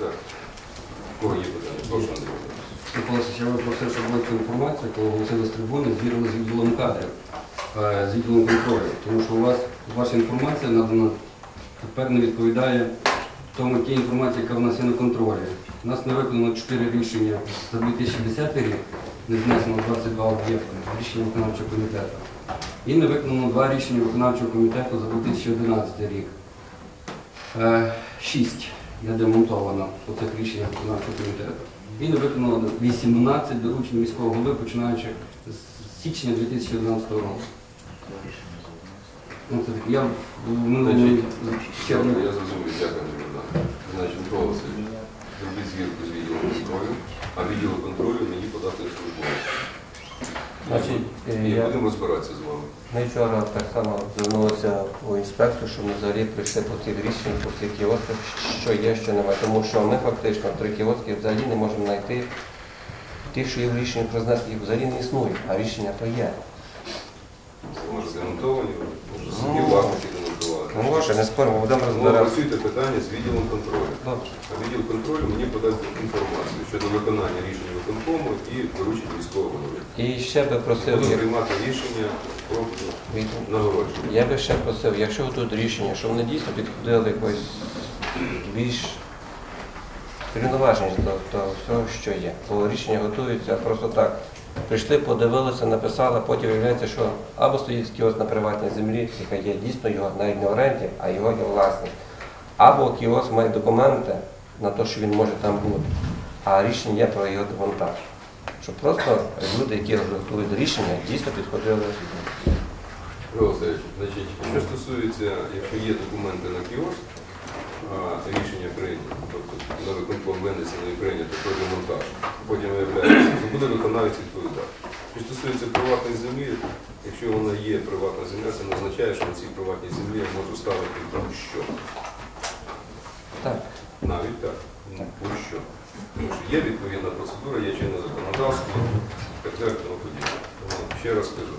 Так. Кого є питання? Прошу, Андрій. Я би просив, щоб ви інформацію, коли оголосили з трибуни, звірили з відділом кадрів, е, з відділом контролю. Тому що у вас ваша інформація надана тепер не відповідає тому тій інформації, яка в нас є на контролі. У нас не виконано 4 рішення за 2010 рік, не знесено 22 об'єкти, рішення виконавчого комітету. І не виконано два рішення виконавчого комітету за 2011 рік. Е, Шість не демонтовано у цих рішеннях виконавчого комітету. І не виконано 18 доручень міського голови, починаючи з січня 2011 року. Ну, це таке, я в минулому ще одне- зрозумів, дякую, Богданович. Значить, Микола Васильович, зробіть звірку з відділом контролю, а відділу контролю мені подати службову. Значить, е, І я- будемо розбиратися з вами. Ми вчора так само звернулися у інспекцію, щоб ми взагалі прийшли по цих рішеннях, по всіх кіосках, що є, що немає. Тому що ми фактично три кіоски взагалі не можемо знайти тих, що є в рішенні про знесення, їх взагалі не існує, а рішення то є. Може гарантовані, може собі. Ну, може, не споримо, будемо Ну, розбиратися. працюйте питання з відділом контролю. Добре. А відділ контролю мені подасть інформацію щодо виконання рішення виконкому і доручень міського голови. І ще би просив, Буду приймати рішення про нагородження. я би ще просив, якщо тут рішення, щоб вони дійсно підходили якось більш рівноважені до, до всього, що є. Бо рішення готуються просто так. Прийшли, подивилися, написали, потім виявляється, що або стоїть кіоск на приватній землі, яка є дійсно його навіть не оренді, а його є власність. Або кіоск має документи на те, що він може там бути, а рішення є про його демонтаж. Щоб просто люди, які готують рішення, дійсно підходили. Що стосується, якщо є документи на кіоск, а рішення прийнято, тобто на виконком винесено і прийнято про демонтаж, потім виявляється, то буде виконавець відповідати. Що стосується приватної землі, якщо вона є приватна земля, це не означає, що на цій приватній землі я можу ставити будь-що. Так. Навіть так, ну, будь-що. Тому що є відповідна процедура, є чинне законодавство, так далі, тому подібне. Ще раз кажу,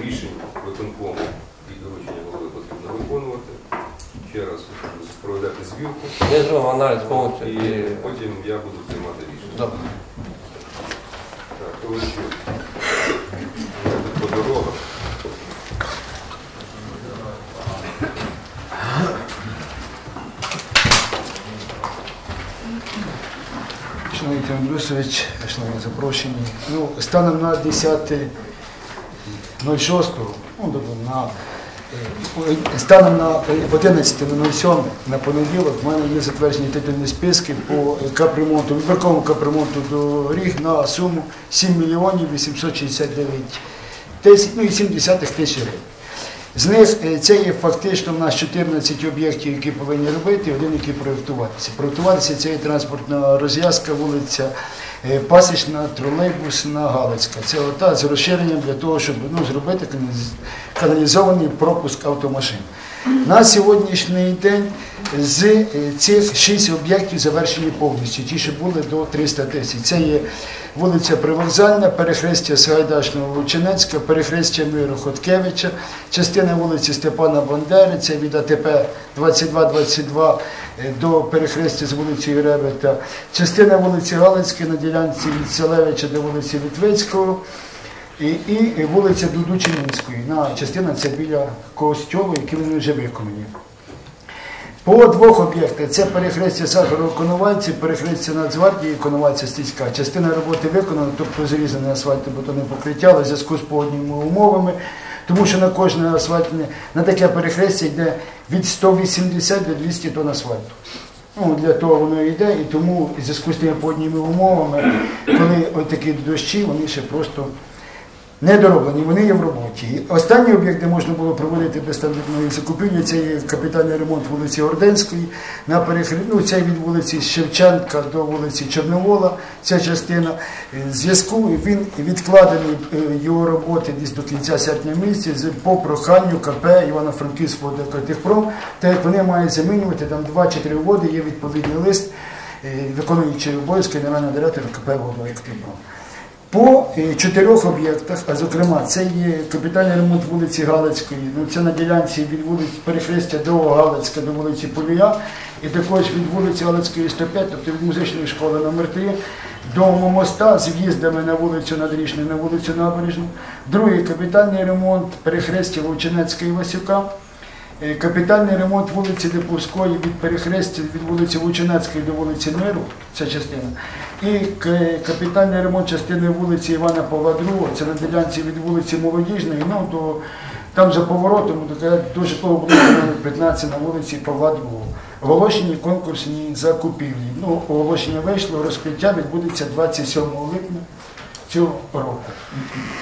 рішення виконкому і доручення голови потрібно виконувати. Ще раз проведете звірку, Ми зробимо аналіз повністю і потім я буду приймати рішення. Добре. Так, товариші, по дорогах. Шановний Тимон Борисович, шановні запрошені. Ну, станом на 10.06, ну, добре, на, е, станом на е, 11.07 на понеділок в мене є затверджені титульні списки по капремонту, вибірковому капремонту доріг на суму 7 мільйонів 869 тисяч, ну 7 тисяч гривень. З них е, це є фактично в нас 14 об'єктів, які повинні робити, один, який проєктуватися. Проєктуватися це є транспортна розв'язка, вулиця Пасічна, тролейбусна, Галицька. Це ота з розширенням для того, щоб ну, зробити каналізований пропуск автомашин. На сьогоднішній день з е, цих шість об'єктів завершені повністю, ті, що були до 300 тисяч. Це є вулиця Привокзальна, перехрестя Сагайдачного Лучинецька, перехрестя Миру Хоткевича, частина вулиці Степана Бандери, це від АТП 2222 е, до перехрестя з вулицею Ребета, частина вулиці Галицької на ділянці від Селевича до вулиці Літвицького. І, і вулиця Дудучининської, на частина це біля Костьову, які вони вже виконані. По двох об'єктах це перехрестя Сахарова Коновальці, перехрестя Нацгвардії, Коновальця Стільська. Частина роботи виконана, тобто зрізане асфальтобетонне покриття, в зв'язку з погодними умовами, тому що на кожне асфальтне, на таке перехрестя йде від 180 до 200 тонн асфальту. Ну, для того воно йде, і тому в зв'язку з тими погодніми умовами, коли ось такі дощі, вони ще просто недороблені, вони є в роботі. Останній об'єкт, де можна було проводити безстандартної закупівлі, це є капітальний ремонт вулиці Орденської, на перехрі... ну, це від вулиці Шевченка до вулиці Чорновола, ця частина. Е, зв'язку він відкладений е, його роботи десь до кінця серпня місяця по проханню КП Івано-Франківського Техпром, так як вони мають замінювати там 2-4 води, є відповідний лист, е, виконуючий обов'язки генерального директора КП Водокатехпром. По е, чотирьох об'єктах, а зокрема, це є капітальний ремонт вулиці Галицької, ну це на ділянці від вулиці Перехрестя до Галицька до вулиці Полія, і також від вулиці Галицької 105, тобто від музичної школи номер 3 до моста з в'їздами на вулицю Надрічну, на вулицю Набережну. Другий капітальний ремонт перехрестя Вовчинецька і Васюка. Е, Капітальний ремонт вулиці Липівської від перехрестя від вулиці Лучинецької до вулиці Миру, ця частина. І капітальний ремонт частини вулиці Івана Павла II, це на ділянці від вулиці Молодіжної, ну до там за поворотом до, житлового будинку номер 15 на вулиці Павла II. Оголошені конкурсні закупівлі. Ну, оголошення вийшло, розкриття відбудеться 27 липня цього року.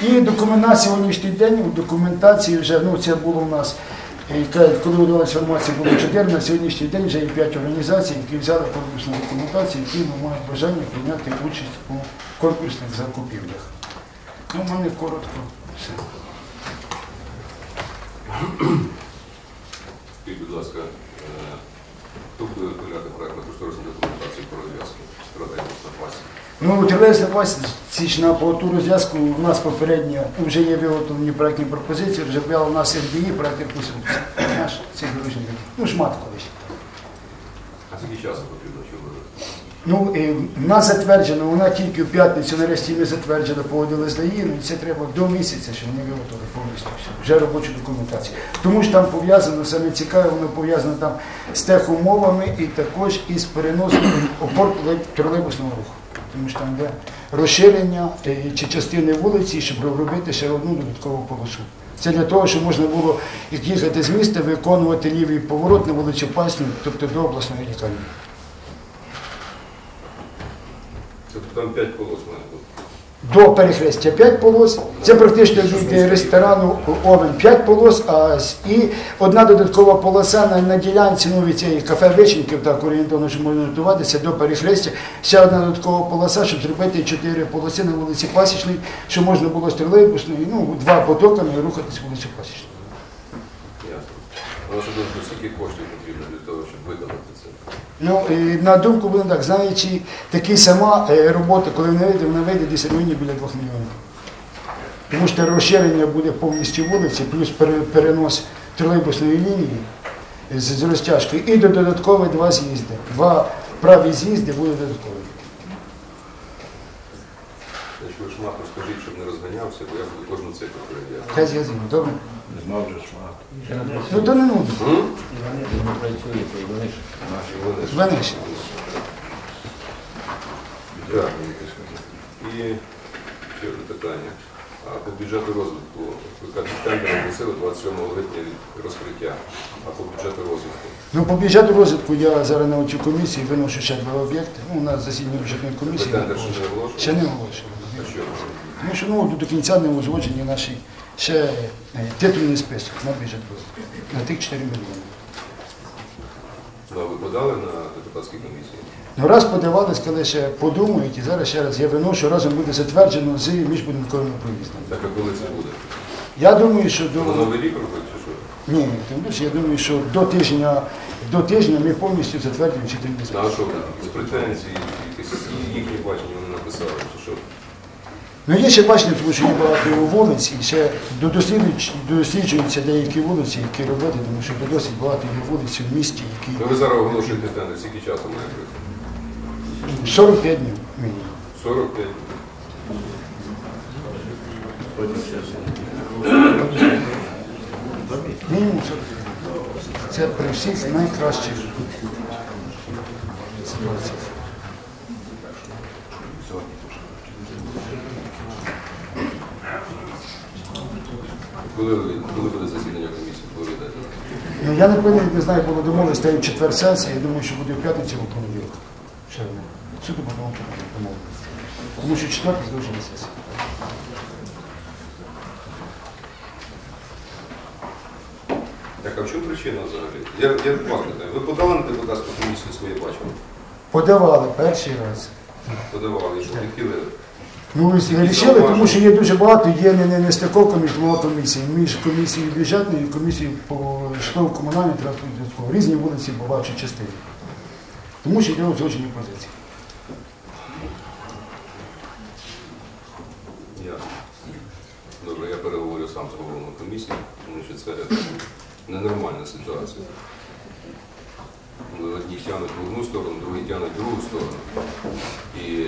І документ на сьогоднішній день у документації вже, ну це було у нас, коли видалася інформація, було 4, на сьогоднішній день вже є 5 організацій, які взяли конкурсну документацію, які мають бажання прийняти участь у конкурсних закупівлях. Ну, в мене коротко все. Скажіть, будь ласка, хто буде виправляти проект на кошторисну документацію по розв'язку стратегії запасі? Ну, телесна пасічна по ту розв'язку у нас попередньо вже є виготовлені проектні пропозиції, вже була у нас РДІ, проект реконструкції. Наш цих дорожніх. Ну, шмат колись. А скільки часу потрібно, Ну, е, в нас затверджено, вона тільки в п'ятницю, нарешті ми затверджено, погодили з ДАІ, ну і це треба до місяця, щоб вони виготовили повністю все, вже робочу документацію. Тому що там пов'язано, саме цікаве, воно пов'язано там з техумовами і також із переносом опор тролейбусного руху. Тому що там є розширення е, чи частини вулиці, щоб робити ще одну додаткову полосу. Це для того, щоб можна було їхати з міста, виконувати лівий поворот на вулицю Пасню, тобто до обласної лікарні. Тобто там 5 полос має. До перехрестя 5 полос. Це практично від ресторану Овен 5 полос, а і одна додаткова полоса на, на ділянці ну, від цієї кафе Виченків, так орієнтовно, що можна готуватися до перехрестя. Ще одна додаткова полоса, щоб зробити 4 полоси на вулиці Пасічній, щоб можна було з тролейбусною, ну, два потоками рухатись вулицю Пасічною. Ясно. Але що скільки коштів потрібно для того, щоб виконати це? Ну, на думку буде так, знаючи такі сама е, робота, коли вона вийде, вона вийде десь районі біля 2 мільйонів. Тому що розширення буде повністю вулиці, плюс перенос тролейбусної лінії з, з розтяжкою і до додаткові два з'їзди. Два праві з'їзди будуть додаткові. Ви шмат розкажіть, щоб не розганявся, бо я буду кожну цифру перевіряти. Хай з'їздимо, добре? Нема вже шмат. Ну то не нудно. Так. І ще одне питання. А по бюджету розвитку, ви кажете, тендер оголосили 27 липня від розкриття, а по бюджету розвитку? Ну, по бюджету розвитку я зараз на цю комісію виношу ще два об'єкти. Ну, у нас засідання бюджетної Ви комісії. тендер ще не оголошували? Ще не оголошували. А що? Тому що ну, до кінця не узгоджені наші ще е, титульний список на бюджет розвитку. на тих 4 мільйони. Ну, а ви подали на депутатській комісії? Ну раз подавали, сказали, ще подумають, і зараз ще раз я виношу, разом буде затверджено з міжбудинковими проїздами. Так, а коли це буде? Я думаю, що до На Новий рік чи що? ні, тим більше, я думаю, що до тижня до тижня ми повністю затвердимо чотири Ну, а що, з претензій, якісь їхні бачення вони написали, чи що? Ну є ще бачення, тому що є багато вулиць, і ще досліджуються деякі вулиці, які робити, тому що досить багато є вулиць в місті, які ви зараз оголошуєте тендер, скільки часу має пройти? 45 днів мінімум. 45? Потім ще Мінімум 40. Це при всіх найкращих ситуаціях. Коли, коли буде засідання комісії, коли ви? Ну, я не певний, не знаю, було домовленість, стає в четвер сесія, я думаю, що буде в п'ятницю або в понеділок. Одне. Суду потім домовленість. Тому що четвер здовжена сесія. Так, а в чому причина взагалі? Я, я вас питаю, ви подали на депутатську комісію своє бачення? Подавали перший раз. Подавали, що відхилили? Ну, і рішили, тому що є дуже багато, є не, не, не стиковка між комісіями, між комісією бюджетною і комісією по житлово-комунальній транспорту. Різні вулиці бувають частини. Тому що йде узгоджені позиції. Добре, я переговорю сам з головою комісії, тому що це ненормальна ситуація. Одні тягнуть в одну сторону, другі тягнуть в другу сторону. І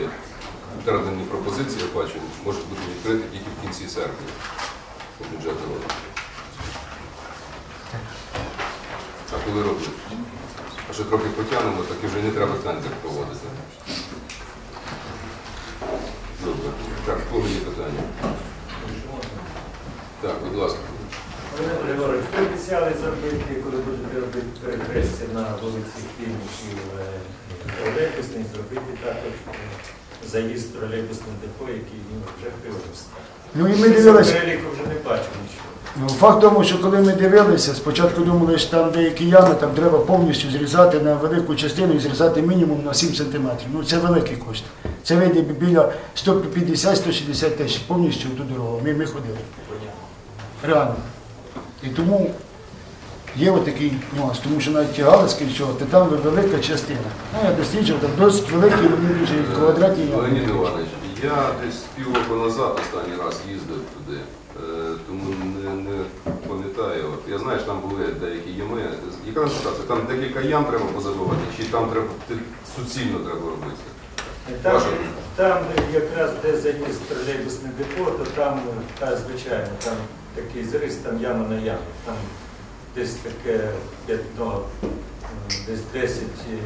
альтернативні пропозиції, я бачу, можуть бути відкриті тільки в кінці серпня по бюджету. А коли робити? А що трохи потягнемо, так і вже не треба тендер проводити. Добре. Так, кого є питання? Так, будь ласка. Володимир Григорович, ви обіцяли зробити, коли будете робити перехрестя на вулиці Хімічів тролейбусний, зробити також е, заїзд тролейбусним депо, який ну, вже вивезти. Ну і ми дивилися. переліку вже не бачу нічого. Ну, факт тому, що коли ми дивилися, спочатку думали, що там деякі ями, там треба повністю зрізати на велику частину і зрізати мінімум на 7 сантиметрів. Ну це великі кошти. Це вийде біля 150-160 тисяч повністю ту дорогу. Ми, ми ходили. Реально. І тому є отакий нюанс, тому що навіть ті галицькі всього, то там велика частина. Ну, я досліджував, там досить великі, вони дуже квадратні. Леонід Іванович, я десь півроку назад останній раз їздив туди, е, тому не, не пам'ятаю. От Я знаю, що там були деякі ями. Яка там ситуація? Там декілька ям треба позабивати, чи там треба суцільно треба робити? Там, там якраз де заїзд тролейбусне депо, то там, е, та, звичайно, там такий зріз, там яма на яму. Там десь таке п'ятно, е, десь 10 е,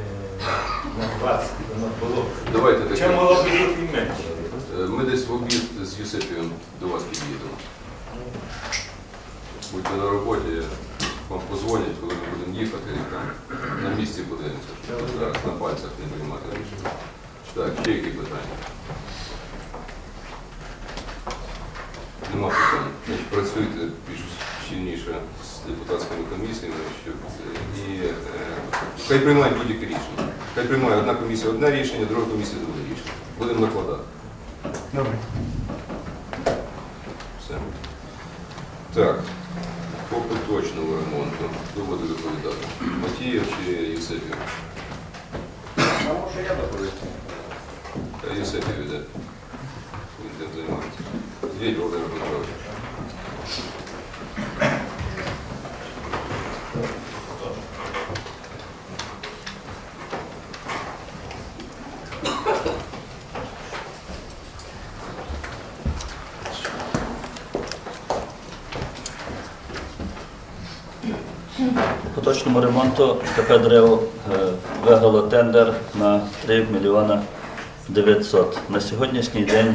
на 20 воно було. Давайте таке. могло б бути і менше. Е, Ми десь в обід з Юсипієм до вас під'їдемо. Будьте на роботі, вам позвонять, коли ми будемо їхати, і там на місці щоб зараз на пальцях не приймати рішення. Так, ще які питання? Нема питань. Працюйте більш щільніше з депутатськими комісіями, щоб і е, хай приймають будь-яке рішення. Хай приймає одна комісія одне рішення, друга комісія друге рішення. Будемо накладати. Добре. Все. Так, по поточному ремонту. Хто буде доповідати? Матієв чи Юсипів? А може я доповісти? Та іде. Він тим займається. Звідь Володимир Петрович. По точному КП «Древо» виграло тендер на 3 мільйона 900. На сьогоднішній день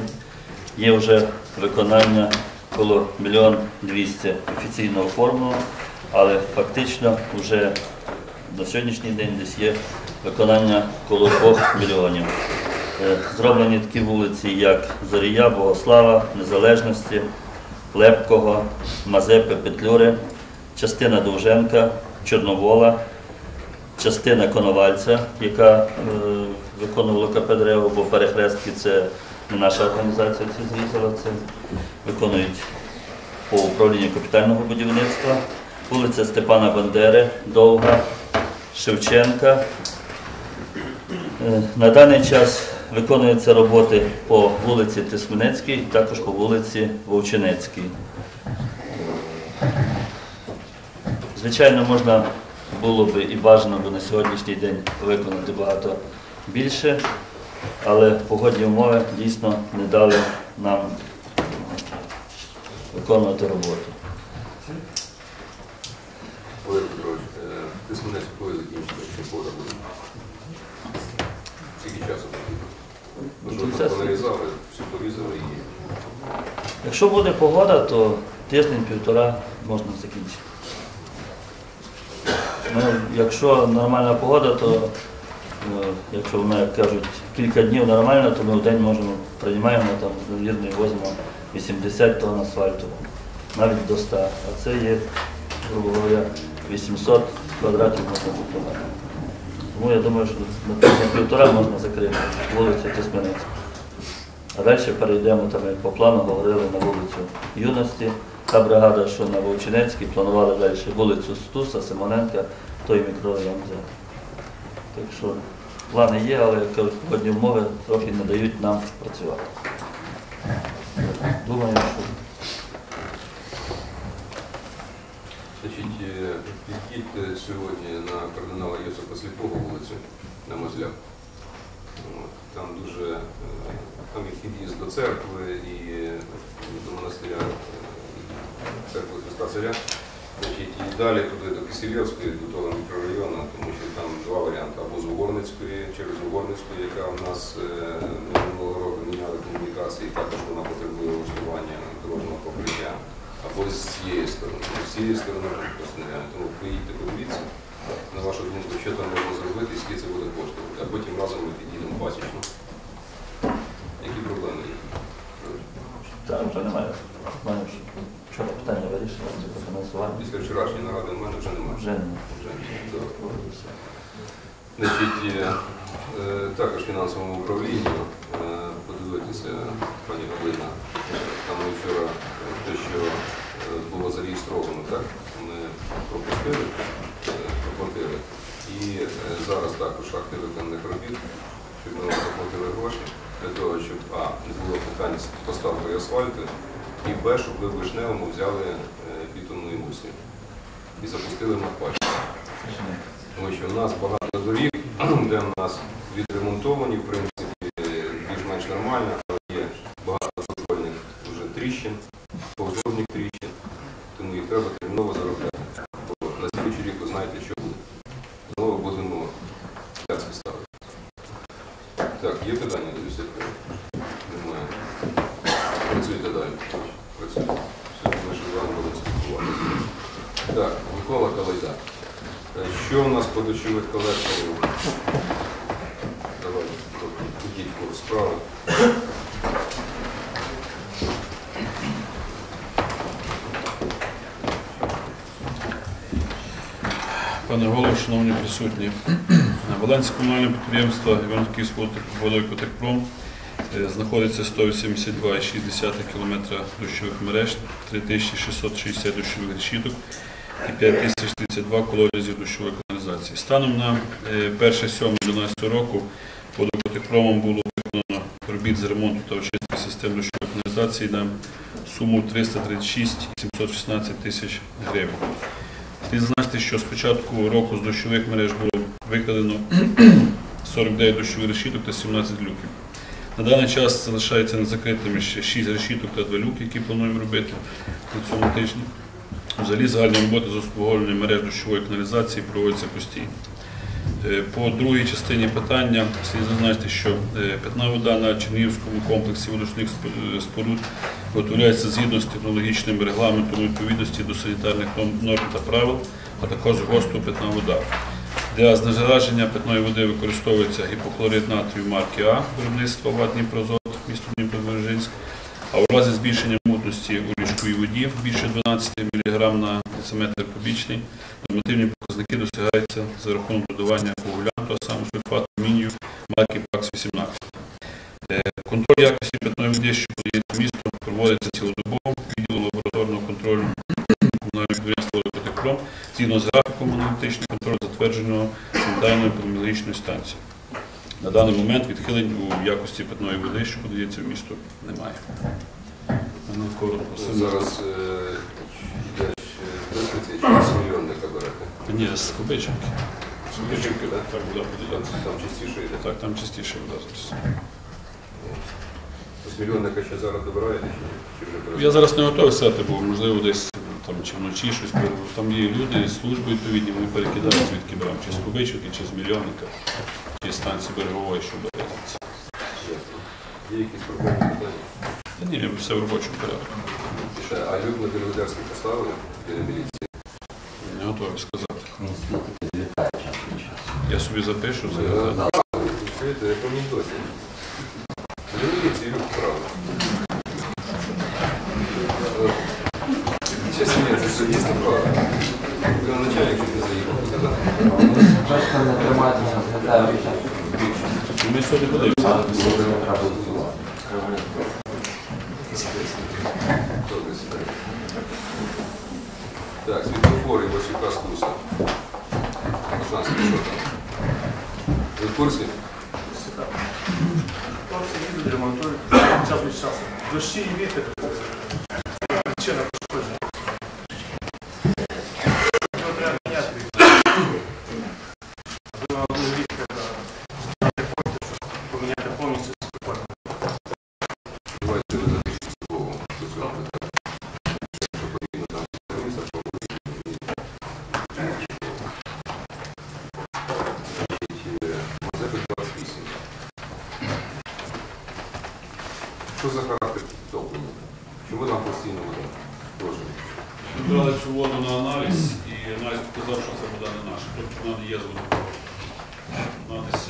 є вже виконання коло мільйон 200 офіційно оформлено, але фактично вже на сьогоднішній день десь є виконання коло 2 мільйонів. Е, Зроблені такі вулиці, як Зорія, Богослава, Незалежності, Лепкого, Мазепи, Петлюри, частина Довженка, Чорновола, частина Коновальця, яка е, виконувала КП «Древо», бо перехрестки це не наша організація це зрізала, це виконують по управлінню капітального будівництва, вулиця Степана Бандери, Довга, Шевченка. Е, На даний час виконуються роботи по вулиці Тисменецькій, також по вулиці Вовчинецькій. Звичайно, можна було б і бажано б на сьогоднішній день виконати багато більше, але погодні умови дійсно не дали нам виконувати роботу. Петрович, е, ти мене коли закінчиться, якщо пора буде? Скільки часу потрібно? Що Кінця там світу. понарізали, все порізали і Якщо буде погода, то тиждень-півтора можна закінчити. Ну, якщо нормальна погода, то е, якщо вона, як кажуть, кілька днів нормально, то ми в день можемо приймаємо там з надвірної возимо 80 тонн асфальту, навіть до 100. А це є, грубо говоря, 800 квадратів можна купувати. Тому я думаю, що на тиждень-півтора можна закрити вулицю Тисменецьку. А далі перейдемо, там, як по плану говорили на вулицю Юності. Та бригада, що на Вовчинецькій, планували далі вулицю Стуса, Симоненка, той мікрорайон взяти. Так що плани є, але погодні умови трохи не дають нам працювати. Думаю, що Значить, е, під'їдьте сьогодні на кардинала Йосипа Сліпого вулицю на Мозляк. От, Там дуже е, там під'їзд до церкви і е, до монастиря е, церкви Христа Царя. І далі туди до Кисельовської, до того мікрорайону, тому що там два варіанти. Або з Угорницької, через Угорницьку, яка в нас е, минулого року міняли комунікації, також вона потребує влаштування дорожнього покриття. Або з цієї сторони. З цієї сторони просто нереально. Тому поїдьте, подивіться, на вашу думку, що там можна зробити, і скільки це буде коштувати. А потім разом ми підійдемо пасічно. Які проблеми є? Так, вже немає. У мене вже вчора питання вирішили, це фінансування. Після вчорашньої наради в мене вже немає. Вже немає. Вже добре. Значить, е, е, також фінансовому управлінню е, подивитися, пані Галина, там вчора те, що було зареєстровано, так, ми пропустили, проплатили. І зараз також акти виконаних робіт, щоб ми заплатили гроші для того, щоб А, не було питань з поставкою асфальту, і Б, щоб ви в Вишневому взяли бітумну емульсію і запустили на пальці. Тому що в нас багато доріг, де в нас відремонтовані, в принципі, більш-менш нормально, але є багато контрольних вже тріщин, повзорних тріщин, тому їх треба терміново заробляти. Бо на слідчий рік ви знаєте, що буде. Знову будемо пляцки ставити. Так, є питання до Юсипа? Немає. Працюйте далі. Працюйте. Все, ми ще з вами будемо спілкуватися. Так, Микола Калайда. Е, Що у нас по дощових колекторів? Давайте ідіть курс справи. Пане голово, шановні присутні, Волинське комунальне підприємство Івано-Київського водойкотехпром е, знаходиться 182,6 км дощових мереж, 3660 дощових решіток і 5032 колодязів дощової каналізації. Станом на е, 1.7.12 року по водокотехпромом було виконано робіт з ремонту та очистки систем дощової каналізації на суму 336 716 тисяч гривень. Слід зазначити, що з початку року з дощових мереж було викладено 49 дощових решіток та 17 люків. На даний час залишається незакритими ще 6 решіток та 2 люки, які плануємо робити на цьому тижні. Взагалі загальні роботи з обслуговування мереж дощової каналізації проводяться постійно. Е, По другій частині питання слід зазначити, що е, питна вода на Чернігівському комплексі водочних е, споруд виготовляється згідно з технологічним регламентом відповідності до санітарних норм- та правил, а також ГОСТу питна вода. Для знезараження питної води використовується гіпохлорид натрію марки А виробництва ВАТ Дніпрозот, місто Дніпродзержинськ. А у разі збільшення мутності у воді більше 12 мг на дециметр кубічний, нормативні показники досягаються за рахунок додавання коагулянту, а саме сульфату амінію марки ПАКС-18. Е, Контроль якості питної води, що подається містом, проводиться цілодобово відділу лабораторного контролю комунального підприємства «Водокотехпром» згідно з графіком аналітичного контролю, затвердженого санітарною епідеміологічною станцією. На даний момент відхилень у якості питної води, що подається в місто, немає. Мене коротко. Зараз е, йде ще 30 мільйонника берете. Ні, з Кубиченки. Скажіть, так? Так, буде поділяти. Там частіше йде. Так, там частіше зараз. З мільйонника ще зараз добираєте? чи- Чи вже Я зараз не готовий сказати, бо можливо десь там чи вночі щось. Там є люди, служби відповідні, вони перекидають звідки беремо, чи з Кубичок, чи з мільйонника, чи з станції берегової, що береться. Є якісь проблемні питання? Та все в робочому порядку. Ще, А на Біловодерській поставили біля міліції? Не готовий сказати. Я собі запишу це. Е, Чуєте, як анекдоті. Біля міліції люк вправо. Чесно, ні, це все дійсно правда. Я начальник не заїхав показати. Не тримайтеся, згадаю. Ми сьогодні подивимося. Добре, сідайте. Так, світлофори Васюка Стуса. Шанс, що там? Ви в курсі? Хлопці їдуть, ремонтують час від часу. Дощі і вітер. Показав, що це вода не наша. Тобто вона не є з водопроводу. Вона десь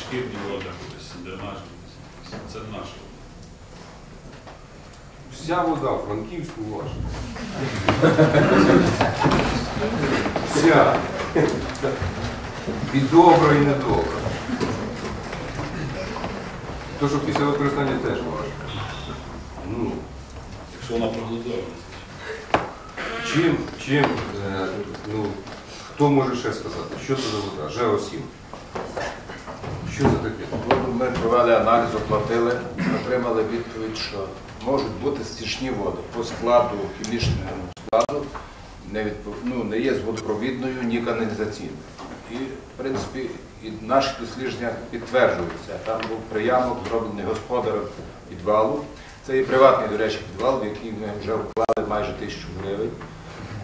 шкірні води, десь дренажні. Це не наша вода. Вся вода в Франківську ваша. Вся. І добра, і недобра. То, що після використання теж ваше. Ну, Якщо вона проголодована. чим, чим, е, ну, хто може ще сказати? Що це за вода? ЖЕО-7. Що це таке? Ми провели аналіз, оплатили, отримали відповідь, що можуть бути стічні води по складу, хімічному складу, не, відпов... ну, не є з водопровідною, ні каналізаційною. І, в принципі, і наші дослідження підтверджуються. Там був приямок, зроблений господарем підвалу. Це і приватний, до речі, підвал, в який ми вже вклали майже тисячу гривень,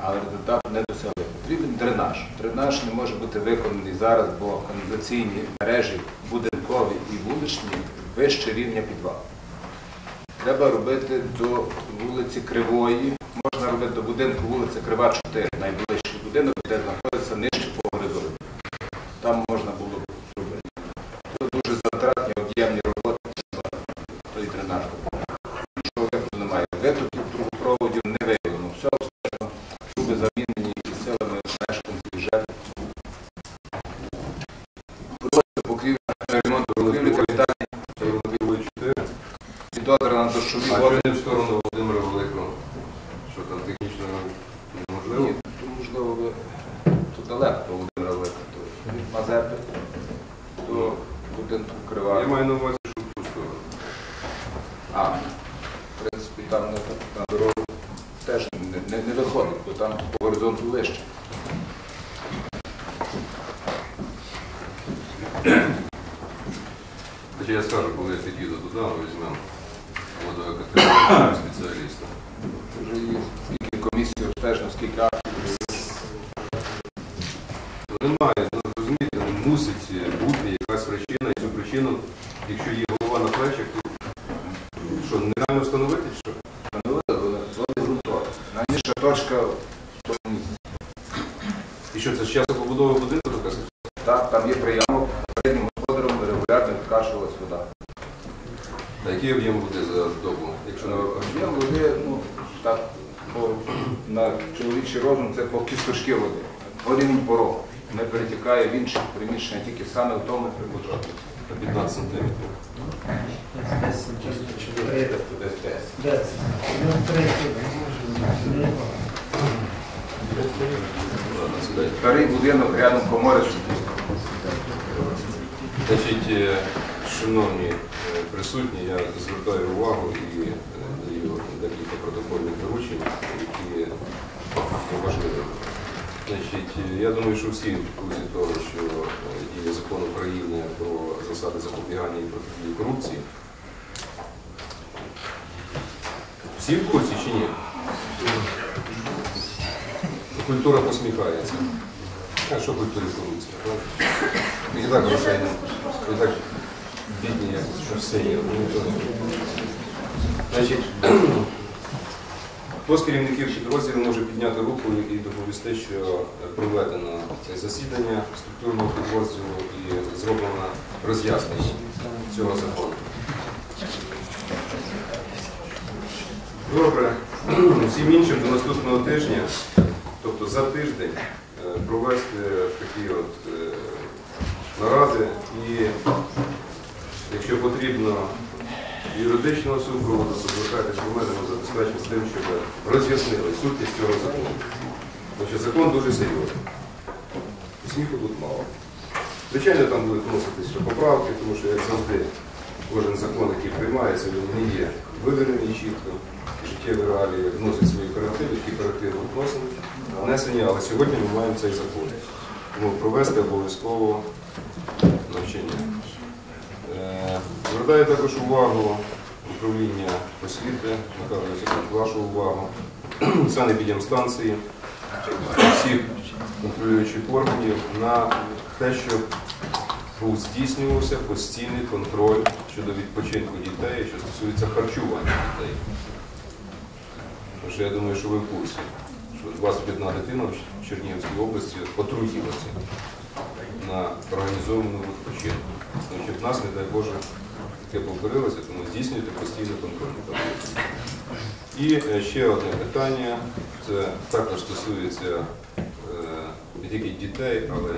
але результат не досягли. Потрібен дренаж. Дренаж не може бути виконаний зараз, бо каналізаційні мережі будинкові і вуличні вище рівня підвалу. Треба робити до вулиці Кривої, можна робити до будинку вулиці Крива 4, найближчий будинок, де А, в принципі, там на, дорогу теж не, не, не виходить, бо там по горизонту вище. Я скажу, коли я під'їду туди, ми візьмемо водокатегорію спеціаліста. Вже є скільки комісій обстежено, скільки актів. Ну, Немає, ну, розумієте, ну, мусить бути якась причина, і цю причину, якщо є голова на плечах, то що, нереально встановити, чи що? Минуле вони ґрунтові. Найніжча точка в тому місці. І що, це з часу побудови будинку така ситуація? Так, там є приямок, переднім господарем регулярно відкачувалась вода. А який об'єм води за добу, якщо не Об'єм води, ну, так, по, на чоловічий розум це по кісточки води. По рівень порогу. Не перетікає в інші приміщення, тільки саме в тому прибудові. 15 сантиметрів? Ладно, сідайте. Старий будинок рядом комори. Значить, е, шановні е, присутні, я звертаю увагу і е, даю декілька протокольних доручень, які Значить, я думаю, що всі в курсі того, що е, діє закон України про засади запобігання і протидії корупції. Всі в курсі чи ні? Культура посміхається. А що культура корупція? І так грошей і так бідні, як все є. Значить, хто керівників підрозділу може підняти руку і доповісти, що проведено це засідання структурного підрозділу і зроблено роз'яснення цього закону. Добре. Всім іншим до наступного тижня, тобто за тиждень, е, провести такі от е, наради і, якщо потрібно, юридичного супроводу, звертайтеся до мене, ми забезпечимо з тим, щоб роз'яснили сутність цього закону. Тому що закон дуже серйозний. Сміху тут мало. Звичайно, там будуть вноситися поправки, тому що, як завжди, кожен закон, який приймається, він не є видалений чітко. Життєві реалії вносять свої корективи, які корективи вносимо, внесені, але сьогодні ми маємо цей закон. Тому провести обов'язково навчання. Звертаю також увагу управління освіти, Йосипович, вашу увагу, санепідемстанції, всіх контролюючих органів на те, щоб був здійснювався постійний контроль щодо відпочинку дітей, що стосується харчування дітей. Тому що я думаю, що ви в курсі, що 21 дитина в Чернігівській області отруїлася на організованому відпочинку. В нас, не дай Боже, таке повторилося, тому здійснюйте постійний контроль. І е, ще одне питання, це також стосується е, не тільки дітей, але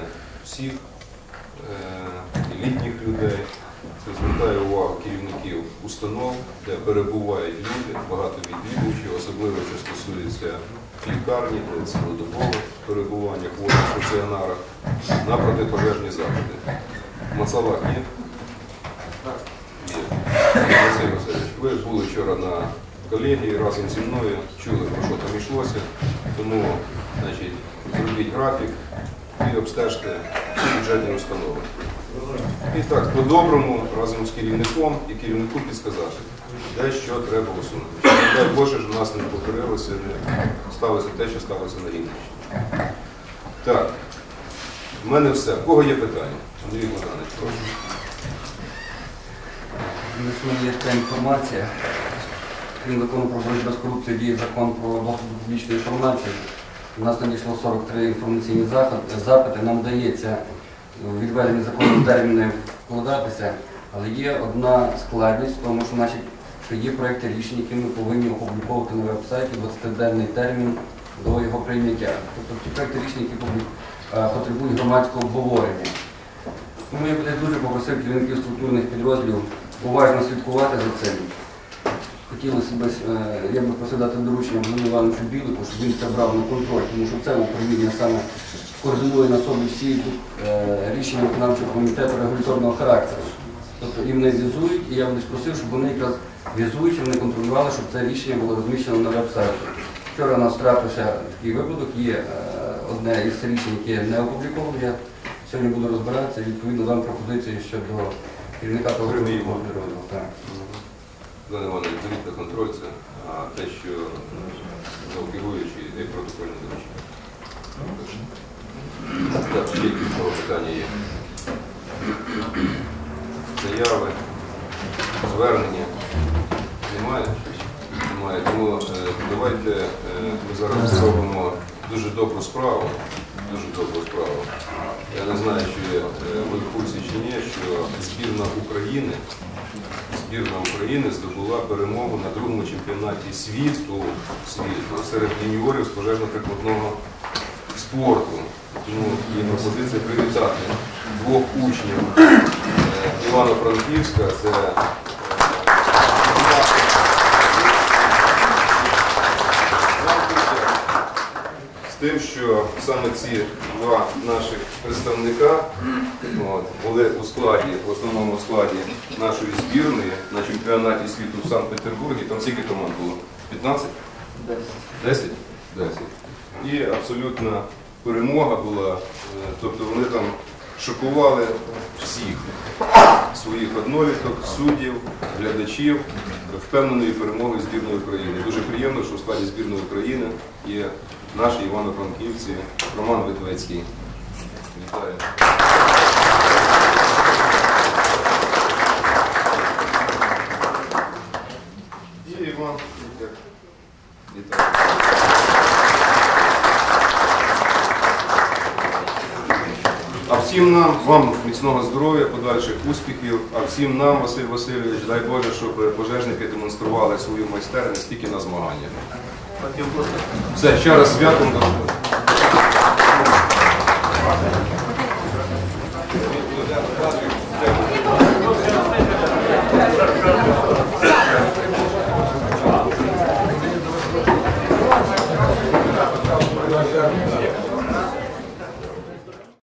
всіх е, літніх людей. Це звертаю увагу керівників установ, де перебувають люди, багато відвідувачів, особливо що стосується лікарні, де цілодобове перебування хворих в стаціонарах на протипожежні заходи. В Мацалах є? Є. Василь Васильович, ви були вчора на колегії разом зі мною, чули, про що там йшлося, тому значить, зробіть графік і обстежте всі бюджетні установи. І так, по-доброму, разом з керівником і керівнику підсказати, де що треба усунути. Дай Боже, ж у нас не повторилося, не сталося те, що сталося на Рівненщині. Так, в мене все. В кого є питання? Андрій Богданович, прошу. Звісно, є така інформація. Крім закону про боротьбу з корупцією, діє закон про доступ до публічної інформації. У нас надійшло 43 інформаційні запити. Нам вдається відведені законом терміни вкладатися, але є одна складність тому, що, наші, що є проекти рішень, які ми повинні опубліковувати на веб-сайті 20-денний термін до його прийняття. Тобто ті проекти рішень, які е, потребують громадського обговорення. Тому я би дуже попросив керівників структурних підрозділів уважно слідкувати за цим. Хотілося б, е, я би просив дати доручення Володимиру Івановичу Білику, щоб він це брав на контроль, тому що це управління саме координує на собі всі е, рішення виконавчого комітету регуляторного характеру. Тобто їм не візують, і я б просив, щоб вони якраз візуючи, вони контролювали, щоб це рішення було розміщено на веб-сайті. Вчора у нас трапився такий випадок, є е, одне із рішень, яке не опубліковано. Я сьогодні буду розбиратися і відповідно дам пропозиції щодо керівника того. Так. Пане Іванович, беріть контроль це, те, що ну, керуючий, як протокольне доручення. Так, ще якісь питання є. Заяви, звернення. Немає? Немає. Тому е, давайте е, ми зараз зробимо дуже добру справу. Дуже добру справу. Я не знаю, чи е, ви в курсі чи ні, що збірна України збірна України здобула перемогу на другому чемпіонаті світу, світу серед юніорів з пожежно-прикладного спорту. Тому є пропозиція привітати двох учнів Івано-Франківська. Це тим, що саме ці два наших представника от, були у складі, в основному складі нашої збірної на чемпіонаті світу в Санкт-Петербургі. Там скільки команд було? 15? 10? 10. І абсолютна перемога була. Е, Тобто вони там шокували всіх своїх одноліток, суддів, глядачів впевненої перемоги збірної України. Дуже приємно, що в складі збірної України є наші Івано-Франківці Роман Витвецький. Вітаю. І Іван Вітяк. Вітаю. А всім нам, вам міцного здоров'я, подальших успіхів, а всім нам, Василь Васильович, дай Боже, щоб пожежники демонстрували свою майстерність тільки на змаганнях. Все, ще раз святом до.